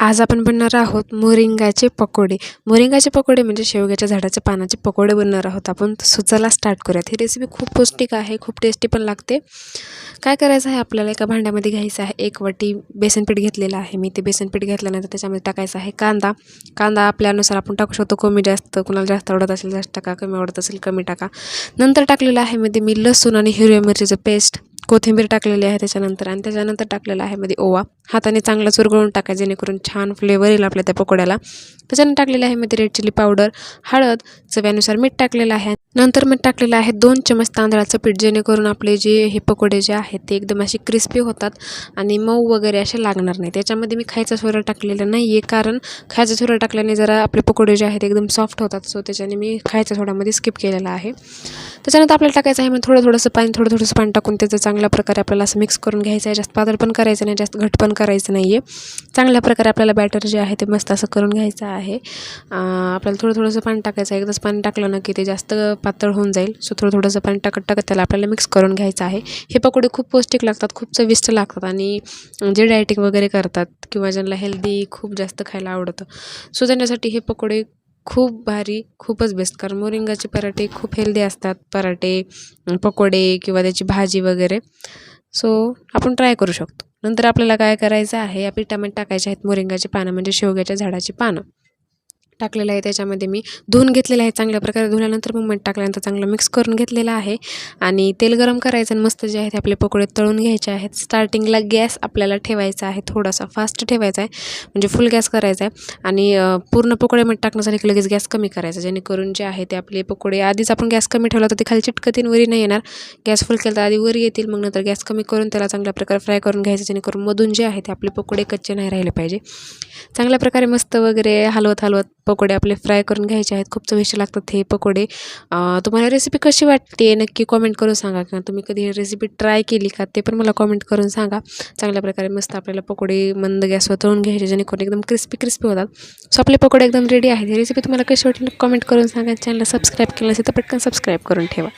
आज आपण बनणार आहोत मोरिंगाचे पकोडे. मोरिंगाचे पकोडे म्हणजे शेवग्याच्या झाडाच्या पानाचे पकोडे बनणार आहोत. आपण सुचाला स्टार्ट करूयात. ही रेसिपी खूप पौष्टिक आहे खूप टेस्टी पण लागते. काय करायचं आहे आपल्याला? एका भांड्यामध्ये घ्यायचं आहे. एक वाटी बेसनपीठ घेतलेलं आहे. मी ते बेसनपीठ घेतल्यानंतर त्याच्यामध्ये टाकायचं आहे कांदा. कांदा आपल्यानुसार आपण टाकू शकतो. कमी जास्त कुणाला जास्त आवडत असेल जास्त टाका. कमी आवडत असेल कमी टाका. नंतर टाकलेलं आहे मध्ये मी लसूण आणि हिरव्या मिरचीचं पेस्ट कोथिंबीर टाकलेली आहे त्याच्यानंतर आणि त्याच्यानंतर टाकलेला आहे मध्ये ओवा. हाताने चांगला चुरगळून टाका जेणेकरून छान फ्लेवर येईल आपल्या त्या पकोड्याला. त्याच्यानंतर टाकलेलं आहे मध्ये रेड चिली पावडर हळद चव्यानुसार मीठ टाकलेलं आहे. नंतर मीठ टाकलेलं आहे दोन चमच तांदळाचं पीठ जेणेकरून आपले जे हे पकोडे जे आहेत ते एकदम असे क्रिस्पी होतात आणि मऊ वगैरे असे लागणार नाही त्याच्यामध्ये मी खायचा सोरा टाकलेला नाही आहे कारण खायचा सोरा टाकल्याने जरा आपले पकोडे जे आहेत एकदम सॉफ्ट होतात. सो त्याच्याने मी खायच्या सोड्यामध्ये स्किप केलेला आहे. त्याच्यानंतर आपल्याला टाकायचं आहे मग थोडं थोडंसं पाणी थोडं थोडंसं पाणी टाकून त्याचं चांगल्या प्रकारे आपल्याला असं मिक्स करून घ्यायचं आहे. जास्त पातळ पण करायचं नाही जास्त घट पण करायचं नाही आहे चांगल्या प्रकारे आपल्याला बॅटर जे आहे ते मस्त असं करून घ्यायचं आहे. आपल्याला थोडं थोडंसं पाणी टाकायचं आहे. एकदाच पाणी टाकलं ना की ते जास्त पातळ होऊन जाईल. सो थोडं थोडंसं पाणी टाकत टाकत त्याला आपल्याला मिक्स करून घ्यायचं आहे. हे पकोडे खूप पौष्टिक लागतात खूप चविष्ट लागतात आणि जे डायटिंग वगैरे करतात किंवा ज्यांना हेल्दी खूप जास्त खायला आवडतं. सो त्यांच्यासाठी हे पकोडे खूप भारी खूपच बेस्ट कारण मोरिंगाचे पराठे खूप हेल्दी असतात. पराठे पकोडे किंवा त्याची भाजी वगैरे. सो आपण ट्राय करू शकतो. नंतर आपल्याला काय करायचं आहे? या पिठामध्ये टाकायचे आहेत मोरिंगाची पानं म्हणजे शेवग्याच्या झाडाची पानं. टाकलेलं आहे त्याच्यामध्ये मी. धुवून घेतलेलं आहे चांगल्या प्रकारे. धुल्यानंतर मग मीठ टाकल्यानंतर चांगलं मिक्स करून घेतलेलं आहे. आणि तेल गरम करायचं आणि मस्त जे आहेत ते आपले पकोडे तळून घ्यायचे आहेत. स्टार्टिंगला गॅस आपल्याला ठेवायचा आहे. थोडासा फास्ट ठेवायचा आहे. म्हणजे फुल गॅस करायचा आहे. आणि पूर्ण पकोडे मीठ टाकण्यासाठी लगेच गॅस कमी करायचा. जेणेकरून जे आहे ते आपले पकोडे आधीच आपण गॅस कमी ठेवला तर ते खाली चिटकतीन वरी नाही येणार. गॅस फुल केला तर आधी वर येतील. मग नंतर गॅस कमी करून त्याला चांगल्या प्रकारे फ्राय करून घ्यायचं. जेणेकरून मधून जे आहे ते आपले पकोडे कच्चे नाही राहिले पाहिजे. चांगल्या प्रकारे मस्त वगैरे हलवत हलवत पकोडे आपले फ्राय करून घ्यायचे आहेत. खूप चविष्ट लागतात हे पकोडे. तुम्हाला रेसिपी कशी वाटते नक्की कॉमेंट करून सांगा किंवा तुम्ही कधी ही रेसिपी ट्राय केली का ते पण मला कॉमेंट करून सांगा. चांगल्या प्रकारे मस्त आपल्याला पकोडे मंद गॅसवर तळून घ्यायचे जेणेकरून एकदम क्रिस्पी क्रिस्पी होतात. सो आपले पकोडे एकदम रेडी आहेत. ही रेसिपी तुम्हाला कशी वाटली कॉमेंट करून सांगा. चॅनलला सबस्क्राईब केलं असेल तर पटकन सबस्क्राईब करून ठेवा.